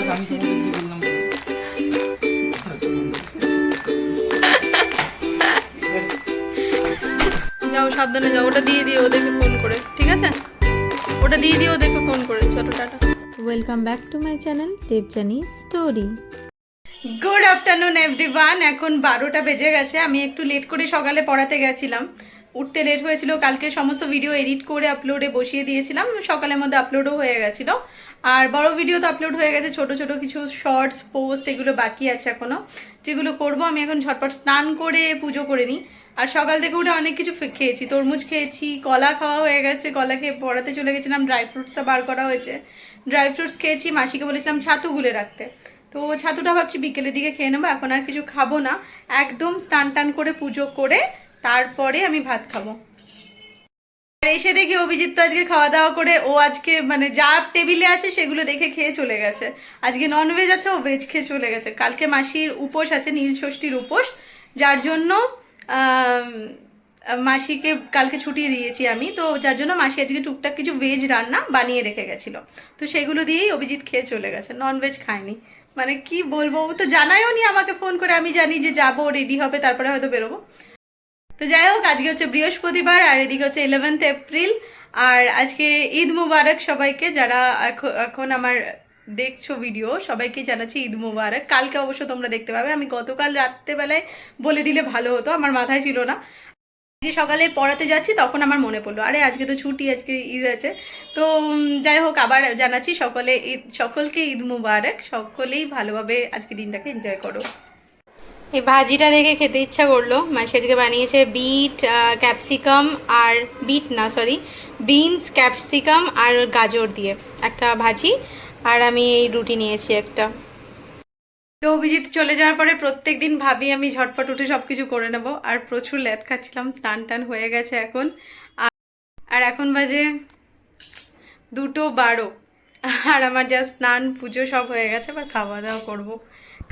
বাস আমি তোমাদেরকে বললাম যাও সাবধানে যাও। ওটা দিয়ে দিও ওদেরকে ফোন করে ঠিক আছে? ওটা দিয়ে দিও ওদেরকে ফোন করে। চলো tata. Welcome back to my channel Debjani Story good afternoon everyone এখন বারোটা বেজে গেছে। আমি একটু লেট করে সকালে পড়াতে গেছিলাম। উঠতে লেট হয়েছিল। কালকে সমস্ত ভিডিও এডিট করে আপলোডে বসিয়ে দিয়েছিলাম। সকালের মধ্যে আপলোডও হয়ে গেছিল। আর বড় ভিডিও তো আপলোড হয়ে গেছে, ছোট ছোট কিছু শর্টস পোস্ট এগুলো বাকি আছে এখনও, যেগুলো করব। আমি এখন ঝটপট স্নান করে পুজো করে নিই। আর সকাল থেকে উঠে অনেক কিছু খেয়েছি, তরমুজ খেয়েছি, কলা খাওয়া হয়ে গেছে, কলা খেয়ে পড়াতে চলে গেছিলাম ড্রাই ফ্রুটসটা বার করা হয়েছে। ড্রাই ফ্রুটস খেয়েছি, মাসিকে বলেছিলাম ছাতু গুলে রাখতে। তো ছাতুটা ভাবছি বিকেলের দিকে খেয়ে নেব, এখন আর কিছু খাব না। একদম স্নান টান করে পুজো করে তারপরে আমি ভাত খাব। এসে দেখি অভিজিৎ তো আজকে খাওয়া দাওয়া করে, ও আজকে মানে যা টেবিলে আছে সেগুলো দেখে খেয়ে চলে গেছে। আজকে ননভেজ আছে, ও ভেজ খেয়ে চলে গেছে। কালকে মাসির উপোস আছে, নীল ষষ্ঠীর উপোস। যার জন্য মাসিকে কালকে ছুটি দিয়েছি আমি। তো যার জন্য মাসি আজকে টুকটাক কিছু ভেজ রান্না বানিয়ে রেখে গেছিল। তো সেগুলো দিয়েই অভিজিৎ খেয়ে চলে গেছে। ননভেজ খায়নি। মানে কি বলব, ও তো জানায়ও নি আমাকে ফোন করে। আমি জানি যে যাব রেডি হবে, তারপরে হয়তো বেরোবো। তো যাই হোক, আজকে হচ্ছে বৃহস্পতিবার আর এদিকে হচ্ছে ইলেভেন্থ এপ্রিল আর আজকে ঈদ মুবারক সবাইকে, যারা এখ- এখন আমার দেখছ ভিডিও সবাইকে জানাচ্ছি ঈদ মুবারক। কালকে অবশ্য তোমরা দেখতে পাবে। আমি গতকাল রাত্রেবেলায় বলে দিলে ভালো হতো, আমার মাথায় ছিল না। আজকে সকালে পড়াতে যাচ্ছি, তখন আমার মনে পড়ল, আরে, আজকে তো ছুটি, আজকে ঈদ আছে। তো যাই হোক, আবার জানাচ্ছি, সকলে ঈদ, সকলকে ঈদ মুবারক, সকলেই ভালোভাবে আজকে দিনটাকে এনজয় করো। এই ভাজিটা দেখে খেতে ইচ্ছা করল। মাসি আজকে বানিয়েছে বিট ক্যাপসিকাম আর বিট না সরি বিনস, ক্যাপসিকাম আর গাজর দিয়ে একটা ভাজি। আর আমি এই রুটি নিয়েছি একটা। তো অভিজিৎ চলে যাওয়ার পরে প্রত্যেক দিন ভাবি আমি ঝটপট উঠে সব কিছু করে নেব। আর প্রচুর ল্যাদ খাচ্ছিলাম, স্নান টান হয়ে গেছে এখন। আর এখন বাজে দুটো বারো। আর আমার যা স্নান, পুজো সব হয়ে গেছে আবার খাওয়া দাওয়া করব।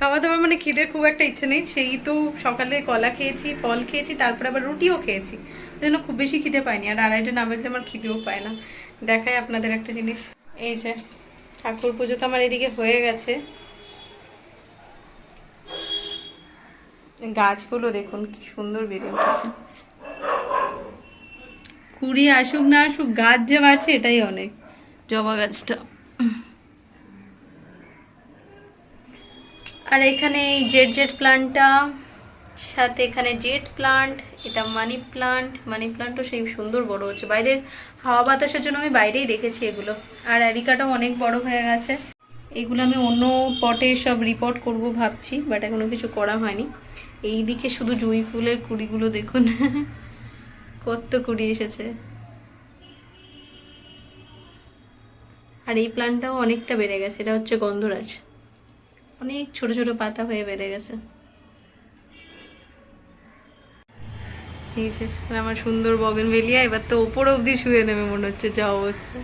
খাওয়া দাওয়া মানে খিদের খুব একটা ইচ্ছে নেই, সেই তো সকালে কলা খেয়েছি, ফল খেয়েছি, তারপরে আবার রুটিও খেয়েছি। জন্য খুব বেশি খিদে পাইনি, আর আড়াইটা না বাজলে আমার খিদেও পায় না। দেখাই আপনাদের একটা জিনিস। এই যে, ঠাকুর পুজো তো আমার এদিকে হয়ে গেছে। গাছগুলো দেখুন, কি সুন্দর বেড়ে উঠেছে। কুড়ি আসুক না আসুক, গাছ যে বাড়ছে, এটাই অনেক, জবা গাছটা। আর এখানে এই জেট জেট প্লান্টটা সাথে এখানে জেট প্লান্ট এটা মানি প্লান্ট মানি প্লান্টও সেই সুন্দর বড় হচ্ছে। বাইরের হাওয়া বাতাসের জন্য আমি বাইরেই রেখেছি এগুলো। আর অ্যারিকাটাও অনেক বড় হয়ে গেছে। এগুলো আমি অন্য পটে সব রিপোর্ট করব ভাবছি বাট এখনও কিছু করা হয়নি। এই দিকে শুধু জুঁই ফুলের কুড়িগুলো দেখুন। কত কুড়ি এসেছে। আর এই প্লান্টটাও অনেকটা বেড়ে গেছে, এটা হচ্ছে গন্ধরাজ। অনেক ছোট ছোট পাতা হয়ে বেড়ে গেছে। আমার সুন্দর বগন বেলিয়া, এবার তো ওপর অবধি শুয়ে নেবে মনে হচ্ছে যা অবস্থা।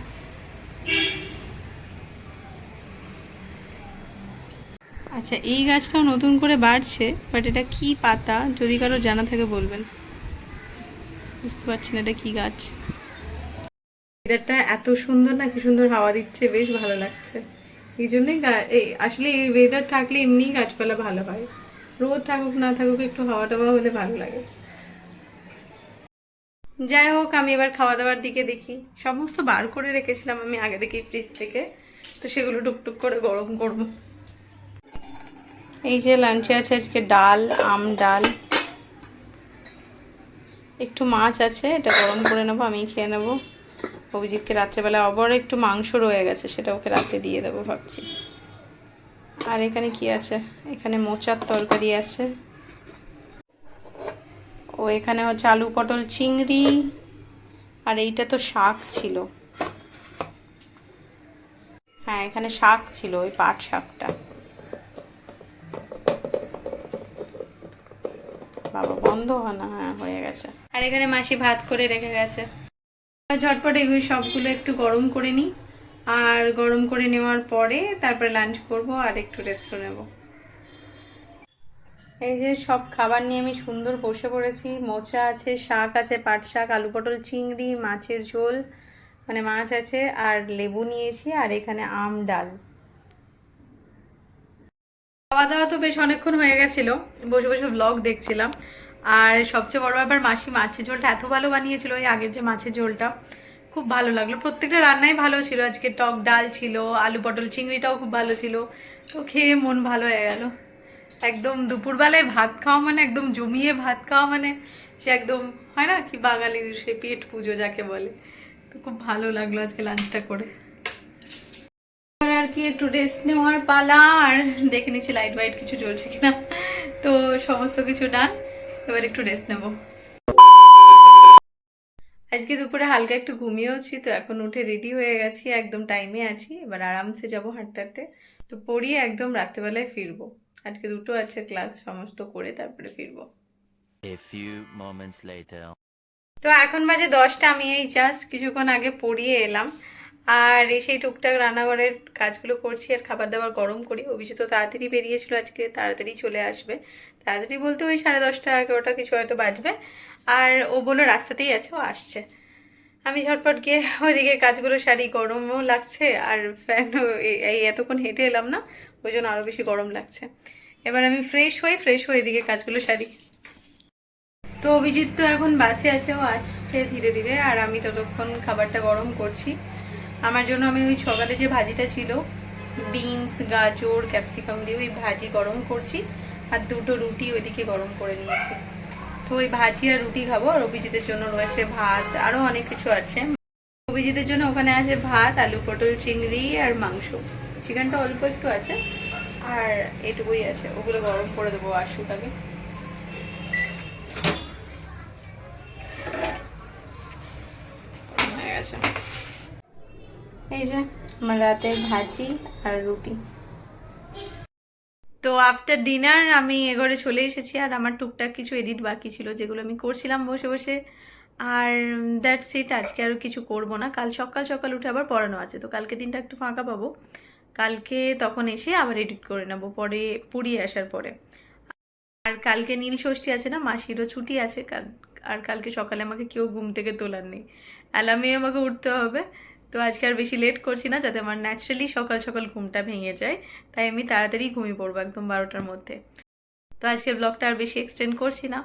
আচ্ছা এই গাছটাও নতুন করে বাড়ছে, বাট এটা কি পাতা, যদি কারও জানা থাকে বলবেন। বুঝতে পারছি না এটা কি গাছ। ওয়েদারটা এত সুন্দর না, কি সুন্দর হাওয়া দিচ্ছে, বেশ ভালো লাগছে। এই জন্যই আসলে এই ওয়েদার থাকলে এমনিই গাছপালা ভালো হয়। রোদ থাকুক, না থাকুক, একটু হাওয়া টাওয়া হলে ভালো লাগে। যাই হোক, আমি এবার খাওয়া দাওয়ার দিকে দেখি। সমস্ত বার করে রেখেছিলাম আমি আগে থেকে ফ্রিজ থেকে। তো সেগুলো টুকটুক করে গরম করব। এই যে লাঞ্চে আছে আজকে ডাল, আম ডাল। একটু মাছ আছে, এটা গরম করে নেব আমি খেয়ে নেব। অভিজিৎকে রাত্রেবেলা আবার একটু মাংস রয়ে গেছে, সেটা ওকে রাতে দিয়ে দেবো ভাবছি। আর এখানে কি আছে? এখানে মোচার তরকারি আছে। ও, এখানে হচ্ছে আলু পটল চিংড়ি, আর এইটা তো শাক ছিল। হ্যাঁ এখানে শাক ছিল, ওই পাট শাকটা। বাবা, বন্ধ হয় না? হ্যাঁ হয়ে গেছে। আর এখানে মাসি ভাত করে রেখে গেছে। ঝটপট এগুলো সবগুলো একটু গরম করে নিই। আর গরম করে নেওয়ার পরে তারপরে লাঞ্চ করব আর একটু রেস্ট নেব। এই যে সব খাবার নিয়ে আমি সুন্দর বসে পড়েছি। মোচা আছে, শাক আছে, পাট শাক, আলু পটল, চিংড়ি, মাছের ঝোল মানে মাছ আছে আর লেবু নিয়েছি আর এখানে আম, ডাল। খাওয়া দাওয়া তো বেশ অনেকক্ষণ হয়ে গেছিল। বসে বসে ব্লগ দেখছিলাম। আর সবচেয়ে বড় ব্যাপার মাসি মাছের ঝোলটা এত ভালো বানিয়েছিল ওই আগের যে মাছের ঝোলটা। খুব ভালো লাগল। প্রত্যেকটা রান্নাই ভালো ছিল। আজকে টক ডাল ছিল, আলু পটল চিংড়িটাও খুব ভালো ছিল। তো খেয়ে মন ভালো হয়ে গেল। একদম দুপুরবেলায় ভাত খাওয়া মানে একদম জমিয়ে ভাত খাওয়া মানে সে একদম হয় না কি বাঙালির সে পেট পুজো যাকে বলে। তো খুব ভালো লাগল আজকে লাঞ্চটা করে। আর কি একটু রেস্ট নেওয়ার পালা, আর দেখে নিচ্ছি লাইট বাইট কিছু জ্বলছে কিনা। তো সমস্ত কিছু ডান এবার একটু রেস্ট নেব। আজকে দুপুরে হালকা একটু ঘুমিয়েওছি তো এখন উঠে রেডি হয়ে গেছি একদম টাইমে আছি। এবার আরামসে যাব হাঁটতে হাঁটতে তো পড়িয়ে একদম রাত্রেবেলায় ফিরবো। আজকে দুটো আছে ক্লাস সমস্ত করে তারপরে ফিরবো. তো এখন বাজে দশটা আমি এই জাস্ট কিছুক্ষণ আগে পড়িয়ে এলাম। আর এসেই টুকটাক রান্নাঘরের কাজগুলো করছি আর খাবার দাবার গরম করি। অভিজিৎ তো তাড়াতাড়ি বেরিয়েছিল আজকে, তাড়াতাড়ি চলে আসবে। তাড়াতাড়ি বলতে ওই সাড়ে দশটা, এগারোটা কিছু হয়তো বাজবে। আর ও বলল রাস্তাতেই আছে, ও আসছে। আমি ঝটপট গিয়ে ওইদিকে কাজগুলো সারি, গরমও লাগছে আর ফ্যান এই এতক্ষণ হেঁটে এলাম না, ওই জন্য আরও বেশি গরম লাগছে। এবার আমি ফ্রেশ হই ফ্রেশ হয়ে এদিকে কাজগুলো সারি। তো অভিজিৎ তো এখন বাসে আছে, ও আসছে ধীরে ধীরে, আর আমি ততক্ষণ খাবারটা গরম করছি। আমার জন্য আমি ওই সকালে যে ভাজিটা ছিল বিনস গাজর ক্যাপসিকাম দিয়ে ওই ভাজি গরম করছি, আর দুটো রুটি ওইদিকে গরম করে নিয়েছি। তো ওই ভাজি আর রুটি খাব, আর অভিজিতের জন্য রয়েছে ভাত আরও অনেক কিছু আছে। অভিজিতের জন্য ওখানে আছে ভাত, আলু পটল চিংড়ি আর মাংস। চিকেনটা অল্প একটু আছে, আর এটুকুই আছে। ওগুলো গরম করে দেবো আশুটাকে গেছে। এই যে, আমার রাতের ভাজি আর রুটি। তো আফটার ডিনার আমি এঘরে চলে এসেছি আর আমার টুকটাক কিছু এডিট বাকি ছিল, যেগুলো আমি করছিলাম বসে বসে। আর দ্যাটস ইট আজকে আর কিছু করব না। কাল সকাল সকাল উঠে আবার পড়ানো আছে, তো কালকে দিনটা একটু ফাঁকা পাবো। কালকে তখন এসে আবার এডিট করে নেব, পরে পুড়িয়ে আসার পরে। আর কালকে নীল ষষ্ঠী আছে না, মাসিরও ছুটি আছে আর কালকে সকালে আমাকে কেউ ঘুম থেকে তোলার নেই। অ্যালার্মে আমাকে উঠতে হবে। তো আজকে আর বেশি লেট করছি না যাতে আমার ন্যাচারালি সকাল সকাল ঘুমটা ভেঙে যায়, তাই আমি তাড়াতাড়ি ঘুমিয়ে পড়ব একদম বারোটার মধ্যে। তো আজকের ব্লগটা আর বেশি এক্সটেন্ড করছি না।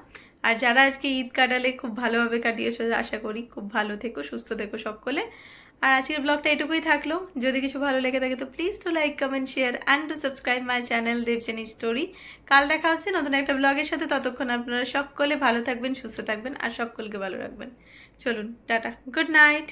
আর যারা আজকে ঈদ কাটালে খুব ভালোভাবে কাটিয়েছো, আশা করি খুব ভালো থেকো, সুস্থ থেকো সকলে। আর আজকের ব্লগটা এটুকুই থাকল। যদি কিছু ভালো লেগে থাকে তো please to like comment share and to subscribe my channel Debjani Story কাল দেখা হচ্ছে নতুন একটা ব্লগের সাথে। ততক্ষণ আপনারা সকলে ভালো থাকবেন, সুস্থ থাকবেন আর সকলকে ভালো রাখবেন। চলুন, টাটা গুড নাইট